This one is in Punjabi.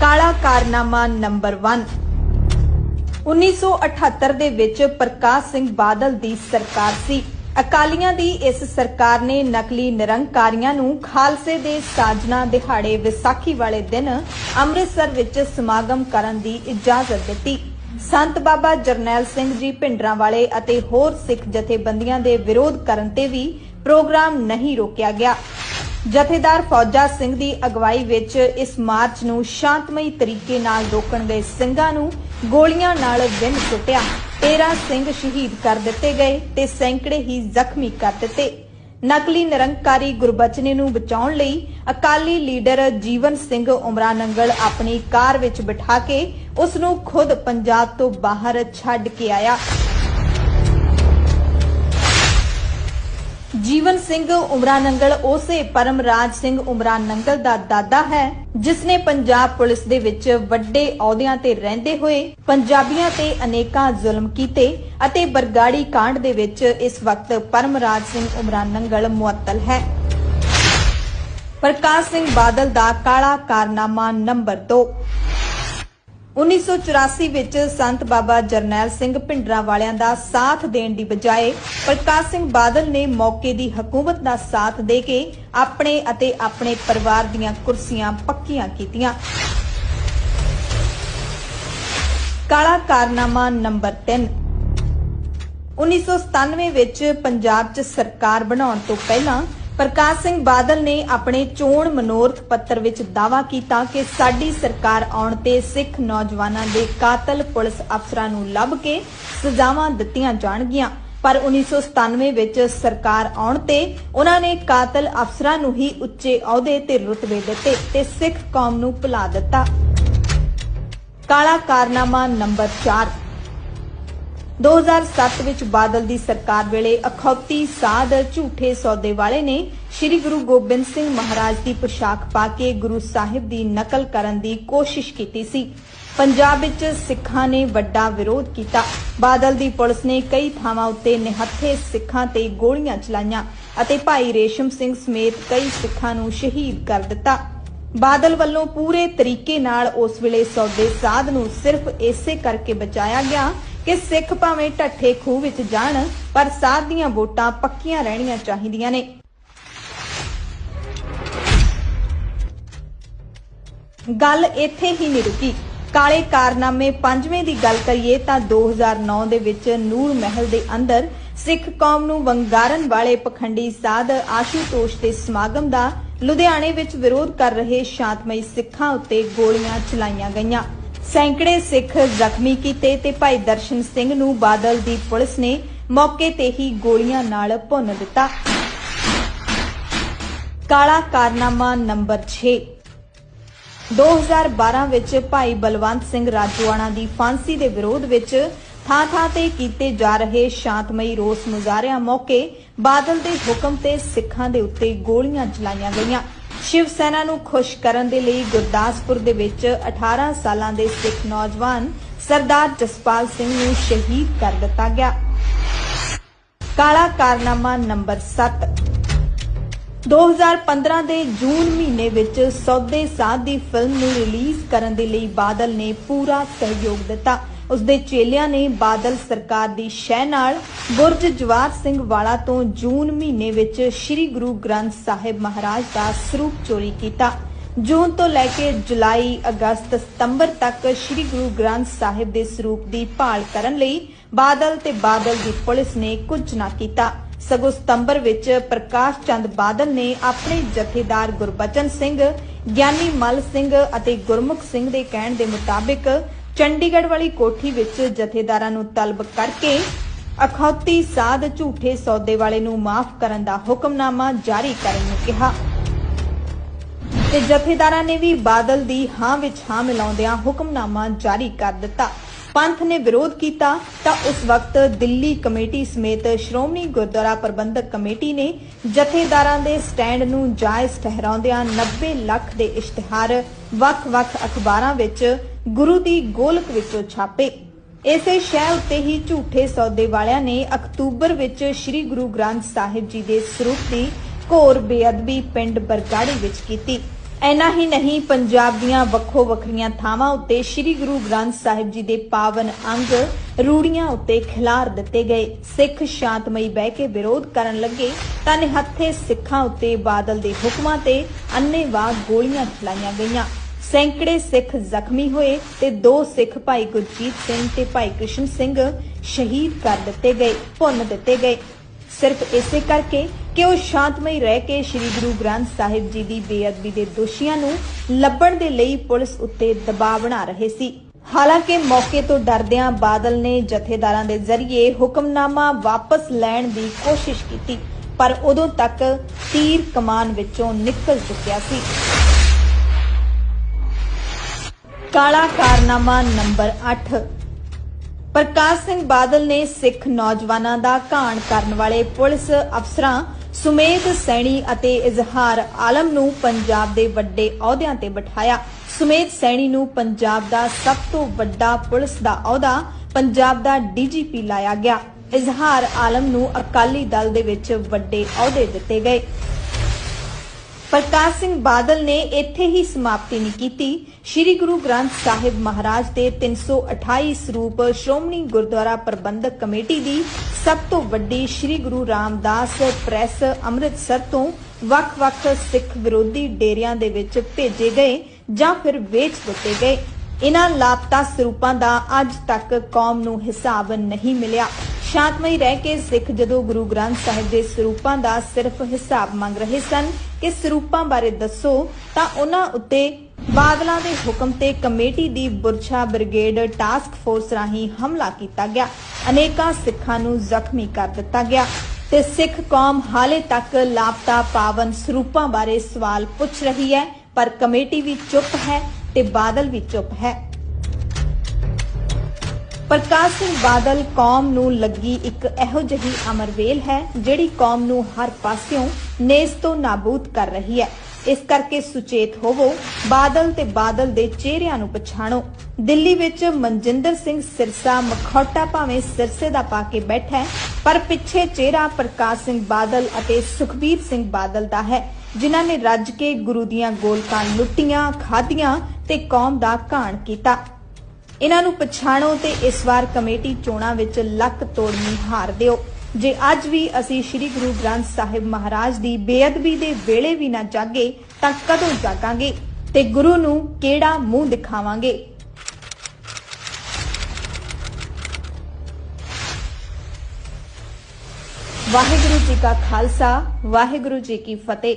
ਕਾਲਾ ਕਾਰਨਾਮਾ ਨੰਬਰ 1 1978 ਦੇ ਵਿੱਚ ਪ੍ਰਕਾਸ਼ ਸਿੰਘ ਬਾਦਲ ਦੀ ਸਰਕਾਰ ਸੀ। ਅਕਾਲੀਆਂ ਦੀ ਇਸ ਸਰਕਾਰ ਨੇ ਨਕਲੀ ਨਿਰੰਕਾਰੀਆਂ ਨੂੰ ਖਾਲਸੇ ਦੇ ਸਾਜਨਾ ਦਿਹਾੜੇ ਵਿਸਾਖੀ ਵਾਲੇ ਦਿਨ ਅੰਮ੍ਰਿਤਸਰ ਵਿੱਚ ਸਮਾਗਮ ਕਰਨ ਦੀ ਇਜਾਜ਼ਤ ਦਿੱਤੀ। ਸੰਤ ਬਾਬਾ ਜਰਨੈਲ ਸਿੰਘ ਜੀ ਭਿੰਡਰਾਂ ਵਾਲੇ ਅਤੇ ਹੋਰ ਸਿੱਖ ਜਥੇਬੰਦੀਆਂ ਦੇ ਵਿਰੋਧ ਕਰਨ ਤੇ ਵੀ ਪ੍ਰੋਗਰਾਮ ਨਹੀਂ ਰੋਕਿਆ ਗਿਆ। ਜਥੇਦਾਰ ਫੌਜਾ ਸਿੰਘ ਦੀ ਅਗਵਾਈ ਵਿੱਚ ਇਸ ਮਾਰਚ ਨੂੰ ਸ਼ਾਂਤਮਈ ਤਰੀਕੇ ਨਾਲ ਰੋਕਣ ਗਏ ਸਿੰਘਾਂ ਨੂੰ ਗੋਲੀਆਂ ਨਾਲ ਵਿੰਨ ਸੁੱਟਿਆ। 13 ਸਿੰਘ ਸ਼ਹੀਦ ਕਰ ਦਿੱਤੇ ਗਏ ਤੇ ਸੈਂਕੜੇ ਹੀ ਜ਼ਖਮੀ ਕਰ ਦਿੱਤੇ। ਨਕਲੀ ਨਿਰੰਕਾਰੀ ਗੁਰਬਚਨੇ ਨੂੰ ਬਚਾਉਣ ਲਈ ਅਕਾਲੀ ਲੀਡਰ ਜੀਵਨ ਸਿੰਘ ਉਮਰਾ ਨੰਗਲ ਆਪਣੀ ਕਾਰ ਵਿੱਚ ਬਿਠਾ ਕੇ ਉਸ ਨੂੰ ਖੁਦ ਪੰਜਾਬ ਤੋਂ ਬਾਹਰ ਛੱਡ ਕੇ ਆਇਆ। ਜੀਵਨ ਸਿੰਘ ਉਮਰਾ ਨੰਗਲ ਉਸੇ ਪਰਮਰਾਜ ਸਿੰਘ ਉਮਰਾ ਨੰਗਲ ਦਾ ਦਾਦਾ ਹੈ ਜਿਸ ਨੇ ਪੰਜਾਬ ਪੁਲਿਸ ਦੇ ਵਿੱਚ ਵੱਡੇ ਅਹੁਦਿਆਂ ਤੇ ਰਹਿੰਦੇ ਹੋਏ ਪੰਜਾਬੀਆਂ ਤੇ ਅਨੇਕਾਂ ਜ਼ੁਲਮ ਕੀਤੇ ਅਤੇ ਬਰਗਾੜੀ ਕਾਂਡ ਦੇ ਵਿੱਚ ਇਸ ਵਕਤ ਪਰਮਰਾਜ ਸਿੰਘ ਉਮਰਾ ਨੰਗਲ ਮੁਅੱਤਲ ਹੈ। ਪ੍ਰਕਾਸ਼ ਸਿੰਘ ਬਾਦਲ ਦਾ ਕਾਲਾ ਕਾਰਨਾਮਾ ਨੰਬਰ 2 1984 ਵਿੱਚ ਸੰਤ ਬਾਬਾ ਜਰਨੈਲ ਸਿੰਘ ਭਿੰਡਰਾਂ ਵਾਲਿਆਂ ਦਾ ਸਾਥ ਦੇਣ ਦੀ ਬਜਾਏ ਪ੍ਰਕਾਸ਼ ਸਿੰਘ ਬਾਦਲ ਨੇ ਮੌਕੇ ਦੀ ਹਕੂਮਤ ਦਾ ਸਾਥ ਦੇ ਕੇ ਆਪਣੇ ਅਤੇ ਆਪਣੇ ਪਰਿਵਾਰ ਦੀਆਂ ਕੁਰਸੀਆਂ ਪੱਕੀਆਂ ਕੀਤੀਆਂ। ਕਾਲਾ ਕਾਰਨਾਮਾ ਨੰਬਰ 3 1997 ਵਿੱਚ ਪੰਜਾਬ 'ਚ ਸਰਕਾਰ ਬਣਾਉਣ ਤੋਂ ਪਹਿਲਾਂ ਪ੍ਰਕਾਸ਼ ਸਿੰਘ ਬਾਦਲ ਨੇ ਆਪਣੇ ਚੋਣ ਮਨੋਰਥ ਪੱਤਰ ਵਿੱਚ ਦਾਅਵਾ ਕੀਤਾ ਕਿ ਸਾਡੀ ਸਰਕਾਰ ਆਉਣ ਤੇ ਸਿੱਖ ਨੌਜਵਾਨਾਂ ਦੇ ਕਾਤਲ ਪੁਲਿਸ ਅਫਸਰਾਂ ਨੂੰ ਲੱਭ ਕੇ ਸਜ਼ਾਵਾਂ ਦਿੱਤੀਆਂ ਜਾਣਗੀਆਂ। ਪਰ 1997 ਵਿੱਚ ਸਰਕਾਰ ਆਉਣ ਤੇ ਉਹਨਾਂ ਨੇ ਕਾਤਲ ਅਫਸਰਾਂ ਨੂੰ ਹੀ ਉੱਚੇ ਅਹੁਦੇ ਤੇ ਰੁਤਬੇ ਦਿੱਤੇ ਤੇ ਸਿੱਖ ਕੌਮ ਨੂੰ ਭੁਲਾ ਦਿੱਤਾ। ਕਾਲਾ ਕਾਰਨਾਮਾ ਨੰਬਰ 4 2007 ਵਿੱਚ ਬਾਦਲ ਦੀ ਸਰਕਾਰ ਵੇਲੇ ਅਖੌਤੀ ਸਾਧ ਝੂਠੇ ਸੌਦੇ ਵਾਲੇ ਨੇ ਸ੍ਰੀ ਗੁਰੂ ਗੋਬਿੰਦ ਸਿੰਘ ਮਹਾਰਾਜ ਦੀ ਪੋਸ਼ਾਕ ਪਾ ਕੇ ਗੁਰੂ ਸਾਹਿਬ ਦੀ ਨਕਲ ਕਰਨ ਦੀ ਕੋਸ਼ਿਸ਼ ਕੀਤੀ ਸੀ। ਪੰਜਾਬ ਵਿੱਚ ਸਿੱਖਾਂ ਨੇ ਵੱਡਾ ਵਿਰੋਧ ਕੀਤਾ। ਬਾਦਲ ਦੀ ਪੁਲਿਸ ਨੇ ਕਈ ਥਾਵਾਂ ਉੱਤੇ ਨਿਹੱਥੇ ਸਿੱਖਾਂ ਤੇ ਗੋਲੀਆਂ ਚਲਾਈਆਂ ਅਤੇ ਭਾਈ ਰੇਸ਼ਮ ਸਿੰਘ ਸਮੇਤ ਕਈ ਸਿੱਖਾਂ ਨੂੰ ਸ਼ਹੀਦ ਕਰ ਦਿੱਤਾ। ਬਾਦਲ ਵੱਲੋਂ ਪੂਰੇ ਤਰੀਕੇ ਨਾਲ ਉਸ ਵੇਲੇ ਸੌਦੇ ਸਾਧ ਨੂੰ ਸਿਰਫ ਇਸੇ ਕਰਕੇ ਬਚਾਇਆ ਗਿਆ ਕਿ ਸਿੱਖ ਭਾਵੇਂ ਢੱਠੇ ਖੂਹ ਵਿੱਚ ਜਾਣ, ਪਰ ਸਾਧ ਦੀਆਂ ਵੋਟਾਂ ਪੱਕੀਆਂ ਰਹਿਣੀਆਂ ਚਾਹੀਦੀਆਂ ਨੇ। ਗੱਲ ਇੱਥੇ ਹੀ ਨਹੀਂ ਰੁਕੀ। ਕਾਲੇ ਕਾਰਨਾਮੇ ਪੰਜਵੇਂ ਦੀ ਗੱਲ ਕਰੀਏ ਤਾਂ 2009 ਦੇ ਵਿੱਚ ਨੂਰ ਮਹਿਲ ਦੇ ਅੰਦਰ ਸਿੱਖ ਕੌਮ ਨੂੰ ਵੰਗਾਰਨ ਵਾਲੇ ਪਖੰਡੀ ਸਾਧ ਆਸ਼ੂਤੋਸ਼ ਦੇ ਸਮਾਗਮ ਦਾ ਲੁਧਿਆਣੇ ਵਿੱਚ ਵਿਰੋਧ ਕਰ ਰਹੇ ਸ਼ਾਂਤਮਈ ਸਿੱਖਾਂ ਉੱਤੇ ਗੋਲੀਆਂ ਚਲਾਈਆਂ ਗਈਆਂ। ਸੈਂਕੜੇ ਸਿੱਖ ਜ਼ਖਮੀ ਕੀਤੇ ਤੇ ਭਾਈ ਦਰਸ਼ਨ ਸਿੰਘ ਨੂੰ ਬਾਦਲ ਦੀ ਪੁਲਿਸ ਨੇ ਮੌਕੇ ਤੇ ਹੀ ਗੋਲੀਆਂ ਨਾਲ ਭੁੰਨ ਦਿੱਤਾ। ਕਾਲਾ ਕਾਰਨਾਮਾ ਨੰਬਰ 6 2012 ਵਿੱਚ ਭਾਈ ਬਲਵੰਤ ਸਿੰਘ ਰਾਜੋਆਣਾ ਦੀ ਫਾਂਸੀ ਦੇ ਵਿਰੋਧ ਵਿੱਚ ਥਾਂ-ਥਾਂ ਤੇ ਕੀਤੇ ਜਾ ਰਹੇ ਸ਼ਾਂਤਮਈ ਰੋਸ ਮੁਜ਼ਾਹਰਿਆਂ ਮੌਕੇ ਬਾਦਲ ਦੇ ਹੁਕਮ ਤੇ ਸਿੱਖਾਂ ਦੇ ਉੱਤੇ ਗੋਲੀਆਂ ਚਲਾਈਆਂ ਗਈਆਂ। ਸ਼ਿਵ ਸੈਨਾ ਨੂੰ ਖੁਸ਼ ਕਰਨ ਦੇ ਲਈ ਗੁਰਦਾਸਪੁਰ ਦੇ ਵਿੱਚ 18 ਸਾਲਾਂ ਦੇ ਸਿੱਖ ਨੌਜਵਾਨ ਸਰਦਾਰ ਜਸਪਾਲ ਸਿੰਘ ਨੂੰ ਸ਼ਹੀਦ ਕਰ ਦਿੱਤਾ ਗਿਆ। ਕਾਲਾ ਕਾਰਨਾਮਾ ਨੰਬਰ 7 2015 ਦੇ ਜੂਨ ਮਹੀਨੇ ਵਿੱਚ ਸੌਦੇ ਸਾਧ ਦੀ ਫਿਲਮ ਨੂੰ ਰਿਲੀਜ਼ ਕਰਨ ਦੇ ਲਈ ਬਾਦਲ ਨੇ ਪੂਰਾ ਸਹਿਯੋਗ ਦਿੱਤਾ। ਉਸ ਦੇ ਚੇਲਿਆਂ ਨੇ ਬਾਦਲ ਸਰਕਾਰ ਦੀ ਸ਼ਹਿ ਨਾਲ ਬੁਰਜ ਜਵਾਰ ਸਿੰਘ ਵਾਲਾ ਤੋਂ ਜੂਨ ਮਹੀਨੇ ਵਿੱਚ ਸ੍ਰੀ ਗੁਰੂ ਗ੍ਰੰਥ ਸਾਹਿਬ ਮਹਾਰਾਜ ਦਾ ਸਰੂਪ ਚੋਰੀ ਕੀਤਾ। ਜੂਨ ਤੋਂ ਲੈ ਕੇ ਜੁਲਾਈ, ਅਗਸਤ, ਸਤੰਬਰ ਤੱਕ ਸ੍ਰੀ ਗੁਰੂ ਗ੍ਰੰਥ ਸਾਹਿਬ ਦੇ ਸਰੂਪ ਦੀ ਭਾਲ ਕਰਨ ਲਈ ਬਾਦਲ ਤੇ ਬਾਦਲ ਦੀ ਪੁਲਿਸ ਨੇ ਕੁਝ ਨਾ ਕੀਤਾ। ਸਗੋਂ ਸਤੰਬਰ ਵਿੱਚ ਪ੍ਰਕਾਸ਼ ਚੰਦ ਬਾਦਲ ਨੇ ਆਪਣੇ ਜਥੇਦਾਰ ਗੁਰਬਚਨ ਸਿੰਘ, ਗਿਆਨੀ ਮਲ ਸਿੰਘ ਅਤੇ ਗੁਰਮੁਖ ਸਿੰਘ ਦੇ ਕਹਿਣ ਦੇ ਮੁਤਾਬਿਕ ਚੰਡੀਗੜ੍ਹ ਵਾਲੀ ਕੋਠੀ ਵਿੱਚ ਜਥੇਦਾਰਾਂ ਨੂੰ ਤਲਬ ਕਰਕੇ ਅਖੌਤੀ ਸਾਧ ਝੂਠੇ ਸੌਦੇ ਵਾਲੇ ਨੂੰ ਮਾਫ ਕਰਨ ਦਾ ਹੁਕਮਨਾਮਾ ਜਾਰੀ ਕਰਨ ਨੂੰ ਕਿਹਾ। ਤੇ ਜਥੇਦਾਰਾਂ ਨੇ ਵੀ ਬਾਦਲ ਦੀ ਹਾਂ ਵਿੱਚ ਹਾਂ ਮਿਲਾਉਂਦਿਆਂ ਹੁਕਮਨਾਮਾ ਜਾਰੀ ਕਰ ਦਿੱਤਾ। ਪੰਥ ਨੇ ਵਿਰੋਧ ਕੀਤਾ ਤਾਂ ਉਸ ਵਕਤ ਦਿੱਲੀ ਕਮੇਟੀ ਸਮੇਤ ਸ਼੍ਰੋਮਣੀ ਗੁਰਦੁਆਰਾ ਪ੍ਰਬੰਧਕ ਕਮੇਟੀ ਨੇ ਜਥੇਦਾਰਾਂ ਦੇ ਸਟੈਂਡ ਨੂੰ ਜਾਇਜ਼ ਠਹਿਰਾਉਂਦਿਆਂ 90 ਲੱਖ ਦੇ ਇਸ਼ਤਿਹਾਰ ਵੱਖ-ਵੱਖ ਅਖਬਾਰਾਂ ਵਿੱਚ ਗੁਰੂ ਦੀ ਗੋਲਕ ਵਿੱਚੋਂ ਛਾਪੇ। ਇਸੇ ਸ਼ਹਿ ਉੱਤੇ ਹੀ ਝੂਠੇ ਸੌਦੇ ਵਾਲਿਆਂ ਨੇ ਅਕਤੂਬਰ ਵਿੱਚ ਸ੍ਰੀ ਗੁਰੂ ਗ੍ਰੰਥ ਸਾਹਿਬ ਜੀ ਦੇ ਸਰੂਪ ਦੀ ਘੋਰ ਬੇਅਦਬੀ ਪਿੰਡ ਬਰਗਾੜੀ ਵਿੱਚ ਕੀਤੀ। ਐਨਾ ਹੀ ਨਹੀਂ, ਪੰਜਾਬ ਦੀਆਂ ਵੱਖੋ ਵੱਖਰੀਆਂ ਥਾਵਾਂ ਉੱਤੇ ਸ੍ਰੀ ਗੁਰੂ ਗ੍ਰੰਥ ਸਾਹਿਬ ਜੀ ਦੇ ਪਾਵਨ ਅੰਗ ਰੂੜੀਆਂ ਉੱਤੇ ਖਿਲਾਰ ਦਿੱਤੇ ਗਏ। ਸਿੱਖ ਸ਼ਾਂਤਮਈ ਬਹਿ ਕੇ ਵਿਰੋਧ ਕਰਨ ਲੱਗੇ ਤਾਂ ਨਿਹੱਥੇ ਸਿੱਖਾਂ ਉੱਤੇ ਬਾਦਲ ਦੇ ਹੁਕਮਾਂ ਤੇ ਅੰਨੇਵਾਹ ਗੋਲੀਆਂ ਚਲਾਈਆਂ ਗਈਆਂ। ਸੈਂਕੜੇ ਸਿੱਖ ਜ਼ਖਮੀ ਹੋਏ ਤੇ ਦੋ ਸਿੱਖ ਭਾਈ ਗੁਰਜੀਤ ਸਿੰਘ ਤੇ ਭਾਈ ਕ੍ਰਿਸ਼ਨ ਸਿੰਘ ਸ਼ਹੀਦ ਕਰ ਦਿੱਤੇ ਗਏ, ਭੁੰਨ ਦਿੱਤੇ ਗਏ। ਸਿਰਫ ਇਸੇ ਕਰਕੇ ਕਿ ਉਹ ਸ਼ਾਂਤਮਈ ਰਹਿ ਕੇ ਸ੍ਰੀ ਗੁਰੂ ਗ੍ਰੰਥ ਸਾਹਿਬ ਜੀ ਦੀ ਬੇਅਦਬੀ ਦੇ ਦੋਸ਼ੀਆਂ ਨੂੰ ਲੱਭਣ ਦੇ ਲਈ ਪੁਲਿਸ ਉੱਤੇ ਦਬਾਅ ਬਣਾ ਰਹੇ ਸੀ। ਹਾਲਾਂਕਿ ਮੌਕੇ ਤੋਂ ਡਰਦਿਆਂ ਬਾਦਲ ਨੇ ਜਥੇਦਾਰਾਂ ਦੇ ਜ਼ਰੀਏ ਹੁਕਮਨਾਮਾ ਵਾਪਸ ਲੈਣ ਦੀ ਕੋਸ਼ਿਸ਼ ਕੀਤੀ, ਪਰ ਉਦੋਂ ਤੱਕ ਤੀਰ ਕਮਾਨ ਵਿੱਚੋਂ ਨਿਕਲ ਚੁੱਕਿਆ ਸੀ। ਕਾਲਾ ਕਾਰਨਾਮਾ ਨੰਬਰ 8 ਪ੍ਰਕਾਸ਼ ਸਿੰਘ ਬਾਦਲ ਨੇ ਸਿੱਖ ਨੌਜਵਾਨਾਂ ਦਾ ਘਾਣ ਕਰਨ ਵਾਲੇ ਪੁਲਿਸ ਅਫਸਰਾਂ, ਸੁਮੇਧ ਸੈਣੀ ਅਤੇ ਇਜ਼ਹਾਰ ਆਲਮ ਨੂੰ ਪੰਜਾਬ ਦੇ ਵੱਡੇ ਅਹੁਦਿਆਂ ਤੇ ਬਿਠਾਇਆ। ਸੁਮੇਧ ਸੈਣੀ ਨੂੰ ਪੰਜਾਬ ਦਾ ਸਭ ਤੋਂ ਵੱਡਾ ਪੁਲਿਸ ਦਾ ਅਹੁਦਾ ਪੰਜਾਬ ਦਾ ਡੀਜੀਪੀ ਲਾਇਆ ਗਿਆ। ਇਜ਼ਹਾਰ ਆਲਮ ਨੂੰ ਅਕਾਲੀ ਦਲ ਦੇ ਵਿੱਚ ਵੱਡੇ ਅਹੁਦੇ ਦਿੱਤੇ ਗਏ। ਪ੍ਰਕਾਸ਼ ਸਿੰਘ ਬਾਦਲ ਨੇ ਇੱਥੇ ਹੀ ਸਮਾਪਤੀ ਨਹੀਂ ਕੀਤੀ। ਸ੍ਰੀ ਗੁਰੂ ਗ੍ਰੰਥ ਸਾਹਿਬ ਮਹਾਰਾਜ ਦੇ 328 ਸਰੂਪ ਸ਼੍ਰੋਮਣੀ ਗੁਰਦੁਆਰਾ ਪ੍ਰਬੰਧਕ ਕਮੇਟੀ ਦੀ ਸਭ ਤੋਂ ਵੱਡੀ ਸ੍ਰੀ ਗੁਰੂ ਰਾਮਦਾਸ ਪ੍ਰੈਸ ਅੰਮ੍ਰਿਤਸਰ ਤੋਂ ਵੱਖ-ਵੱਖ ਸਿੱਖ ਵਿਰੋਧੀ ਡੇਰਿਆਂ ਦੇ ਵਿੱਚ ਭੇਜੇ ਗਏ ਜਾਂ ਫਿਰ ਵੇਚ ਦਿੱਤੇ ਗਏ। ਇਨ੍ਹਾਂ ਲਾਪਤਾ ਸਰੂਪਾਂ ਦਾ ਅੱਜ ਤੱਕ ਕੌਮ ਨੂੰ ਹਿਸਾਬ ਨਹੀਂ ਮਿਲਿਆ। ਸ਼ਾਂਤਮਈ ਰਹਿ ਕੇ ਸਿੱਖ ਜਦੋਂ ਗੁਰੂ ਗ੍ਰੰਥ ਸਾਹਿਬ ਦੇ ਸਰੂਪਾਂ ਦਾ ਸਿਰਫ ਹਿਸਾਬ ਮੰਗ ਰਹੇ ਸਨ ਕਿ ਸਰੂਪਾਂ ਬਾਰੇ ਦੱਸੋ, ਤਾਂ ਉਹਨਾਂ ਉੱਤੇ ਬਾਦਲਾਂ ਦੇ ਹੁਕਮ ਤੇ ਕਮੇਟੀ ਦੀ ਬੁਰਛਾ ਬ੍ਰਿਗੇਡ ਟਾਸਕ ਫੋਰਸ ਰਾਹੀਂ ਹਮਲਾ ਕੀਤਾ ਗਿਆ। ਅਨੇਕਾਂ ਸਿੱਖਾਂ ਨੂੰ ਜ਼ਖਮੀ ਕਰ ਦਿੱਤਾ ਗਿਆ ਤੇ ਸਿੱਖ ਕੌਮ ਹਾਲੇ ਤੱਕ ਲਾਪਤਾ ਪਾਵਨ ਸਰੂਪਾਂ ਬਾਰੇ ਸਵਾਲ ਪੁੱਛ ਰਹੀ ਹੈ, ਪਰ ਕਮੇਟੀ ਵੀ ਚੁੱਪ ਹੈ ਤੇ ਬਾਦਲ ਵੀ ਚੁੱਪ ਹੈ। ਪ੍ਰਕਾਸ਼ ਸਿੰਘ ਬਾਦਲ ਕੌਮ ਨੂੰ ਲੱਗੀ ਇੱਕ ਇਹੋ ਜਿਹੀ ਅਮਰਵੇਲ ਹੈ, ਜਿਹੜੀ ਕੌਮ ਨੂੰ ਹਰ ਪਾਸਿਓਂ ਨੇਸ ਤੋਂ ਨਾਬੂਦ ਕਰ ਰਹੀ ਹੈ। ਇਸ ਕਰਕੇ ਸੁਚੇਤ ਹੋਵੋ, ਬਾਦਲ ਤੇ ਬਾਦਲ ਦੇ ਚਿਹਰਿਆਂ ਨੂੰ ਪਛਾਣੋ। ਦਿੱਲੀ ਵਿੱਚ ਮਨਜਿੰਦਰ ਸਿੰਘ ਸਿਰਸਾ ਮਖੌਟਾ ਭਾਵੇਂ ਸਿਰਸੇ ਦਾ ਪਾ ਕੇ ਬੈਠਾ ਪਰ ਪਿੱਛੇ ਚਿਹਰਾ ਪ੍ਰਕਾਸ਼ ਸਿੰਘ ਬਾਦਲ ਅਤੇ ਸੁਖਬੀਰ ਸਿੰਘ ਬਾਦਲ ਦਾ ਹੈ, ਜਿਨ੍ਹਾਂ ਨੇ ਰੱਜ ਕੇ ਗੁਰੂ ਦੀਆਂ ਗੋਲਕਾਂ ਲੁੱਟੀਆਂ, ਖਾਧੀਆਂ ਤੇ ਕੌਮ ਦਾ ਘਾਣ ਕੀਤਾ। ਇਹਨਾਂ ਨੂੰ ਪਛਾਣੋ ਤੇ ਇਸ ਵਾਰ ਕਮੇਟੀ ਚੋਣਾਂ ਵਿੱਚ ਲੱਕ ਤੋੜਨੀ ਹਾਰ ਦਿਓ। ਜੇ ਅੱਜ ਵੀ ਅਸੀਂ ਸ੍ਰੀ ਗੁਰੂ ਗ੍ਰੰਥ ਸਾਹਿਬ ਮਹਾਰਾਜ ਦੀ ਬੇਅਦਬੀ ਦੇ ਵੇਲੇ ਵੀ ਨਾ ਜਾਗੇ, ਤਾਂ ਕਦੋਂ ਜਾਗਾਂਗੇ? ਤੇ ਗੁਰੂ ਨੂੰ ਕਿਹੜਾ ਮੂੰਹ ਦਿਖਾਵਾਂਗੇ? ਵਾਹਿਗੁਰੂ ਜੀ ਕਾ ਖਾਲਸਾ, ਵਾਹਿਗੁਰੂ ਜੀ ਕੀ ਫਤਿਹ।